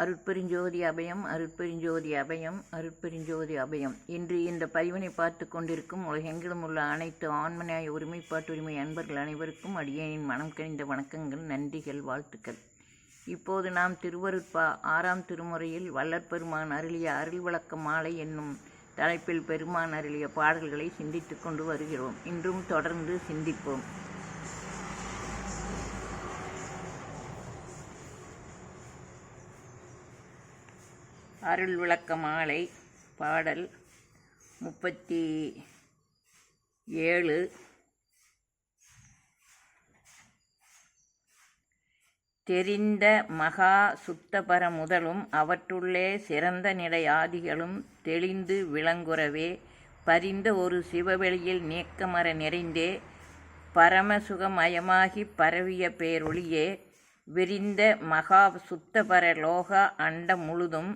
அருட்பெருஞ்சோதி அபயம் அருட்பெருஞ்சோதி அபயம் அருட்பெருஞ்சோதி அபயம். இன்று இந்த பதிவினை பார்த்து கொண்டிருக்கும் உலகெங்கிலும் உள்ள அனைத்து ஆன்மநாய ஒருமைப்பாட்டுரிமை அன்பர்கள் அனைவருக்கும் அடியேனின் மனம் கனிந்த வணக்கங்கள் நன்றிகள் வாழ்த்துக்கள். இப்போது நாம் திருவருட்பா ஆறாம் திருமுறையில் வல்லற்பெருமான் அருளிய அருள் விளக்க மாலை என்னும் தலைப்பில் பெருமான் அருளிய பாடல்களை சிந்தித்து கொண்டு வருகிறோம். இன்றும் தொடர்ந்து சிந்திப்போம். அருள் விளக்க மாலை பாடல் முப்பத்தி ஏழு. தெரிந்த மகா சுத்தபர முதலும் அவற்றுள்ளே சிறந்த நிலை ஆதிகளும் தெளிந்து விளங்குறவே பரிந்த ஒரு சிவவெளியில் நீக்கமர நிறைந்தே பரமசுகமயமாகி பரவிய பேரொளியே விரிந்த மகா சுத்தபர லோக அண்டம் முழுதும்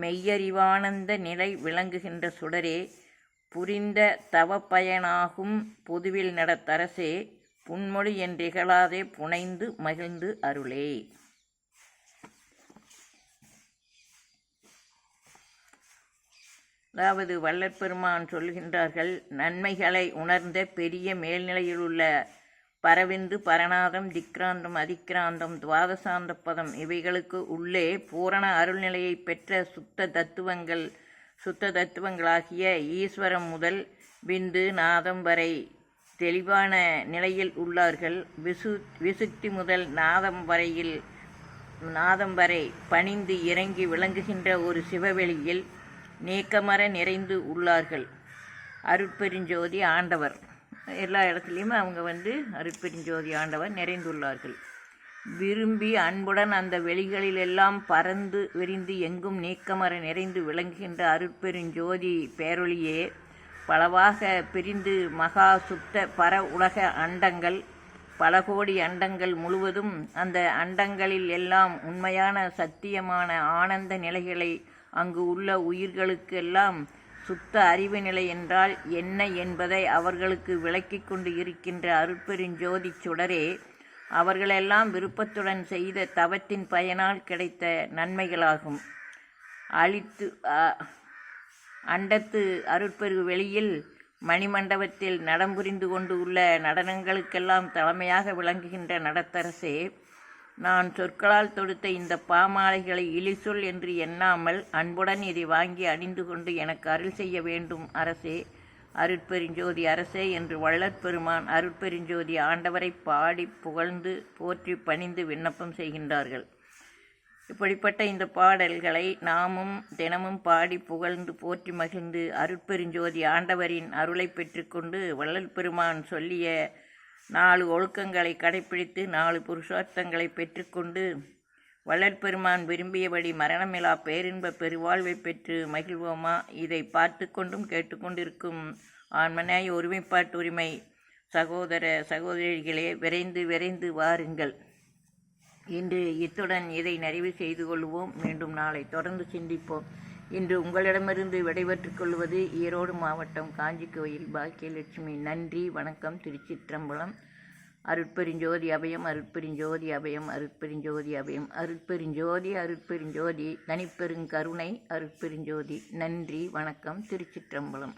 மெய்யறிவானந்த நிலை விளங்குகின்ற சுடரே புரிந்த தவப்பயனாகும் பொதுவில் நடத்தரசே புன்மொழி என்றிகழாதே புனைந்து மகிழ்ந்து அருளே. அதாவது வள்ளற்பெருமான் சொல்கின்றார்கள் நன்மைகளை உணர்ந்த பெரிய மேல்நிலையிலுள்ள பரவிந்து பரநாதம் திக்ராந்தம் அதிக்ராந்தம் துவாதசாந்த பதம் இவைகளுக்கு உள்ளே பூரண அருள்நிலையை பெற்ற சுத்த தத்துவங்கள் சுத்த தத்துவங்களாகிய ஈஸ்வரம் முதல் விந்து நாதம் வரை தெளிவான நிலையில் உள்ளார்கள். விசு விசுக்தி முதல் நாதம் வரையில் நாதம் வரை பணிந்து இறங்கி விளங்குகின்ற ஒரு சிவவெளியில் நீக்கமர நிறைந்து உள்ளார்கள். அருட்பெருஞ்சோதி ஆண்டவர். எல்லா இடத்துலையுமே அவங்க வந்து அருட்பெருஞ்சோதி ஆண்டவர் நிறைந்துள்ளார்கள். விரும்பி அன்புடன் அந்த வெளிகளில் எல்லாம் பறந்து விரிந்து எங்கும் நீக்கமர நிறைந்து விளங்குகின்ற அருட்பெருஞ்சோதி பேரொழியே பலவாக பிரிந்து மகா சுத்த பர உலக அண்டங்கள் பல கோடி அண்டங்கள் முழுவதும் அந்த அண்டங்களில் எல்லாம் உண்மையான சத்தியமான ஆனந்த நிலைகளை அங்கு உள்ள உயிர்களுக்கு எல்லாம் சுத்த அறிவு நிலை என்றால் என்ன என்பதை அவர்களுக்கு விளக்கி கொண்டு இருக்கின்ற அருட்பெருஞ்சோதி சுடரே அவர்களெல்லாம் விருப்பத்துடன் செய்த தவத்தின் பயனால் கிடைத்த நன்மைகளாகும். அழித்து அண்டத்து அருட்பெரு வெளியில் மணிமண்டபத்தில் நடம்புரிந்து கொண்டு உள்ள நடனங்களுக்கெல்லாம் தலைமையாக விளங்குகின்ற நடத்தரசே நான் சொற்களால் தொடுத்த இந்த பாமாலைகளை இழிசொல் என்று எண்ணாமல் அன்புடன் இதை வாங்கி அணிந்து கொண்டு எனக்கு அருள் செய்ய வேண்டும் அரசே. அருட்பெருஞ்சோதி அரசே என்று வள்ளற்பெருமான் அருட்பெருஞ்சோதி ஆண்டவரை பாடி புகழ்ந்து போற்றி பணிந்து விண்ணப்பம் செய்கின்றார்கள். இப்படிப்பட்ட இந்த பாடல்களை நாமும் தினமும் பாடி புகழ்ந்து போற்றி மகிழ்ந்து அருட்பெருஞ்சோதி ஆண்டவரின் அருளை பெற்றுக்கொண்டு வள்ளல் பெருமான் சொல்லிய நாலு ஒழுக்கங்களை கடைப்பிடித்து நாலு புருஷார்த்தங்களை பெற்றுக்கொண்டு வள்ளற்பெருமான் விரும்பியபடி மரணமிலா பேரின்ப பெருவாழ்வை பெற்று மகிழ்வோமா? இதை பார்த்து கொண்டும் கேட்டுக்கொண்டிருக்கும் ஆண்மனாய் ஒருமைப்பாட்டு உரிமை சகோதர சகோதரிகளே விரைந்து விரைந்து வாருங்கள். இன்று இத்துடன் இதை நிறைவு செய்து கொள்வோம். மீண்டும் நாளை தொடர்ந்து சிந்திப்போம். இன்று உங்களிடமிருந்து விடைபெற்றுக் கொள்வது ஈரோடு மாவட்டம் காஞ்சி கோயில் பாக்கியலட்சுமி. நன்றி வணக்கம். திருச்சிற்றம்பலம் அருட்பெருஞ்சோதி அபயம் அருட்பெருஞ்சோதி அபயம் அருட்பெருஞ்சோதி அபயம் அருட்பெருஞ்சோதி அருட்பெருஞ்சோதி தனிப்பெருங்கருணை அருட்பெருஞ்சோதி. நன்றி வணக்கம். திருச்சிற்றம்பலம்.